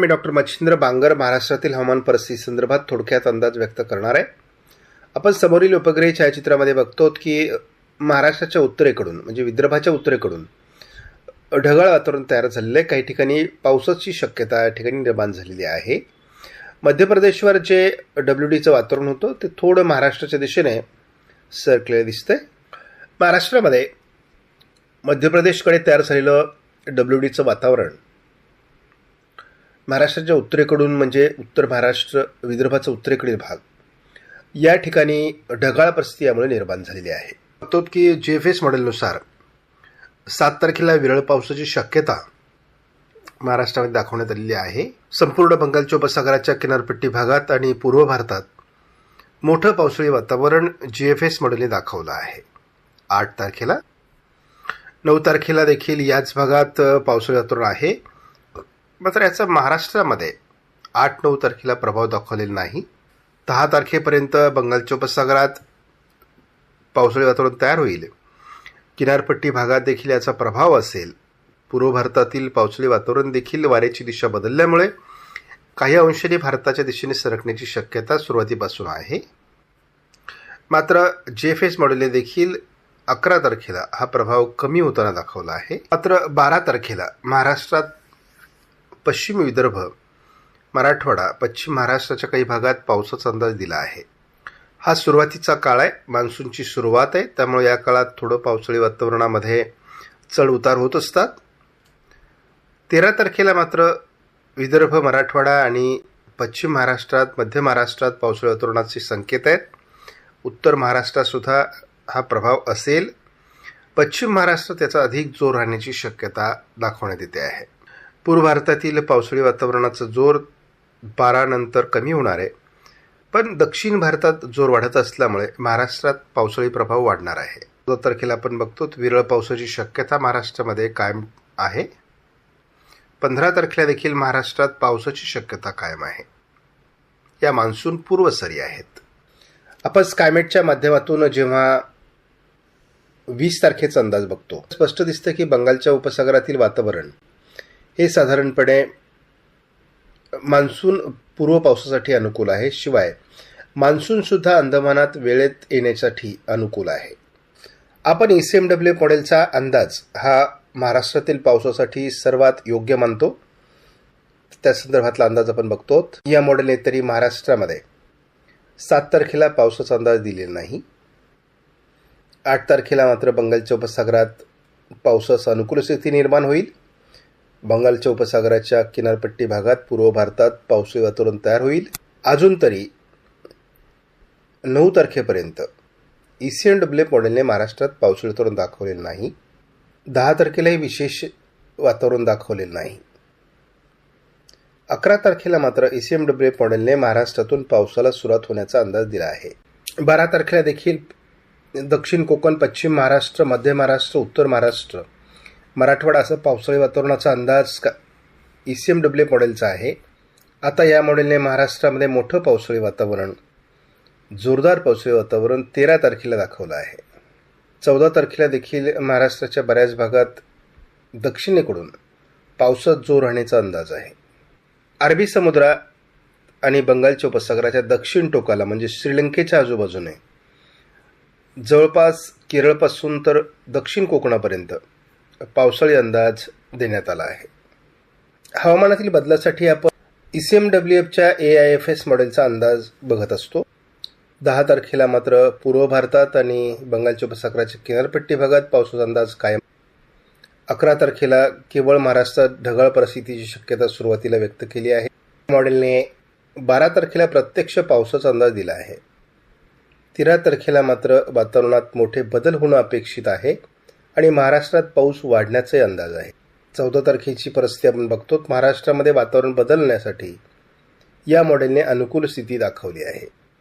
मी doctor Machhindra Bangar महाराष्ट्रातील हवामान परिस्थिती संदर्भात थोडक्यात अंदाज व्यक्त करणार आहे. आपण समोरील उपग्रही छायाचित्रामध्ये बघतो की महाराष्ट्राच्या उत्तरेकडून म्हणजे विदर्भाच्या उत्तरेकडून ढगाळ वातावरण तयार झालेलं आहे. काही ठिकाणी पावसाची शक्यता या ठिकाणी निर्माण झालेली आहे. मध्य प्रदेशवर जे डब्ल्यू डीचं वातावरण होतं ते थोडं महाराष्ट्राच्या दिशेने सरकलेलं दिसतंय. महाराष्ट्रामध्ये मध्य प्रदेशकडे तयार झालेलं डब्ल्यू डीचं वातावरण महाराष्ट्राच्या उत्तरेकडून म्हणजे उत्तर महाराष्ट्र विदर्भाचा उत्तरेकडील भाग या ठिकाणी ढगाळ परिस्थिती यामुळे निर्माण झालेली आहे. तो की जे एफ एस मॉडेलनुसार सात तारखेला विरळ पावसाची शक्यता महाराष्ट्रामध्ये दाखवण्यात आलेली आहे. संपूर्ण बंगालच्या उपसागराच्या किनारपट्टी भागात आणि पूर्व भारतात मोठं पावसाळी वातावरण जी एफ एस मॉडेलने दाखवलं आहे. आठ तारखेला नऊ तारखेला देखील याच भागात पावसाळी वातावरण आहे. मात्र याचा महाराष्ट्रामध्ये आठ नऊ तारखेला प्रभाव दाखवलेला नाही. दहा तारखेपर्यंत बंगालच्या उपसागरात पावसाळी वातावरण तयार होईल. किनारपट्टी भागात देखील याचा प्रभाव असेल. पूर्व भारतातील पावसाळी वातावरण देखील वाऱ्याची दिशा बदलल्यामुळे काही अंशाने भारताच्या दिशेने सरकण्याची शक्यता सुरुवातीपासून आहे. मात्र जे फेस मॉडेलने देखील अकरा तारखेला हा प्रभाव कमी होताना दाखवला आहे. मात्र बारा तारखेला महाराष्ट्रात पश्चिम विदर्भ मराठवाडा पश्चिम महाराष्ट्राच्या काही भागात पावसाचा अंदाज दिला आहे. हा सुरुवातीचा काळ आहे. मान्सूनची सुरुवात आहे. त्यामुळे या काळात थोडं पावसाळी वातावरणामध्ये चढ उतार होत असतात. तेरा तारखेला मात्र विदर्भ मराठवाडा आणि पश्चिम महाराष्ट्रात मध्य महाराष्ट्रात पावसाळी वातावरणाचे संकेत आहेत. उत्तर महाराष्ट्रातसुद्धा हा प्रभाव असेल. पश्चिम महाराष्ट्र त्याचा अधिक जोर राहण्याची शक्यता दाखवण्यात येते आहे. पूर्व भारतातील पावसाळी वातावरणाचा जोर बारानंतर कमी होणार आहे. पण दक्षिण भारतात जोर वाढत असल्यामुळे महाराष्ट्रात पावसाळी प्रभाव वाढणार आहे. चौदा तारखेला आपण बघतो विरळ पावसाची शक्यता महाराष्ट्रामध्ये कायम आहे. पंधरा तारखेला देखील महाराष्ट्रात पावसाची शक्यता कायम आहे. या मान्सून पूर्व सरी आहेत. आपण स्कायमेटच्या माध्यमातून जेव्हा वीस तारखेचा अंदाज बघतो स्पष्ट दिसतं की बंगालच्या उपसागरातील वातावरण हे साधारणपणे मान्सून पूर्व पावसासाठी अनुकूल आहे. शिवाय मान्सूनसुद्धा अंदमानात वेळेत येण्यासाठी अनुकूल आहे. आपण ई सी एम डब्ल्यू मॉडेलचा अंदाज हा महाराष्ट्रातील पावसासाठी सर्वात योग्य मानतो. त्या संदर्भातला अंदाज आपण बघतो. या मॉडेलने तरी महाराष्ट्रामध्ये सात तारखेला पावसाचा अंदाज दिलेला नाही. आठ तारखेला मात्र बंगालच्या उपसागरात पावसाचा अनुकूल स्थिती निर्माण होईल. बंगालच्या उपसागराच्या किनारपट्टी भागात पूर्व भारतात पावसाळी वातावरण तयार होईल. अजून तरी नऊ तारखेपर्यंत ई सी एन डब्ल्यू मॉडेलने महाराष्ट्रात पावसाळी वातावरण दाखवलेलं नाही. दहा तारखेलाही विशेष वातावरण दाखवलेलं नाही. अकरा तारखेला मात्र ई सी एम डब्ल्यू मॉडेलने महाराष्ट्रातून पावसाला सुरुवात होण्याचा अंदाज दिला आहे. बारा तारखेला देखील दक्षिण कोकण पश्चिम महाराष्ट्र मध्य महाराष्ट्र उत्तर महाराष्ट्र मराठवाडा असं पावसाळी वातावरणाचा अंदाज का ई सी एम डब्ल्यू मॉडेलचा आहे. आता या मॉडेलने महाराष्ट्रामध्ये मोठं पावसाळी वातावरण जोरदार पावसाळी वातावरण तेरा तारखेला दाखवलं आहे. चौदा तारखेला देखील महाराष्ट्राच्या बऱ्याच भागात दक्षिणेकडून पावसात जोर राहण्याचा अंदाज आहे. अरबी समुद्रा आणि बंगालच्या उपसागराच्या दक्षिण टोकाला म्हणजे श्रीलंकेच्या आजूबाजूने जवळपास केरळपासून तर दक्षिण कोकणापर्यंत पावसाळी अंदाज देण्यात आला आहे. हवामानातील बदलासाठी आपण ई सी एम डब्ल्यू एफच्या ए आय एफ एस मॉडेलचा अंदाज बघत असतो. दहा तारखेला मात्र पूर्व भारतात आणि बंगालच्या उपसागराच्या किनारपट्टी भागात पावसाचा अंदाज कायम. अकरा तारखेला केवळ महाराष्ट्रात ढगाळ परिस्थितीची शक्यता सुरुवातीला व्यक्त केली आहे. मॉडेलने बारा तारखेला प्रत्यक्ष पावसाचा अंदाज दिला आहे. तेरा तारखेला मात्र वातावरणात मोठे बदल होणं अपेक्षित आहे. आणि महाराष्ट्रात पाऊस वाढण्याचाही अंदाज आहे. चौदा तारखेची परिस्थिती आपण बघतो महाराष्ट्रामध्ये वातावरण बदलण्यासाठी या मॉडेलने अनुकूल स्थिती दाखवली आहे.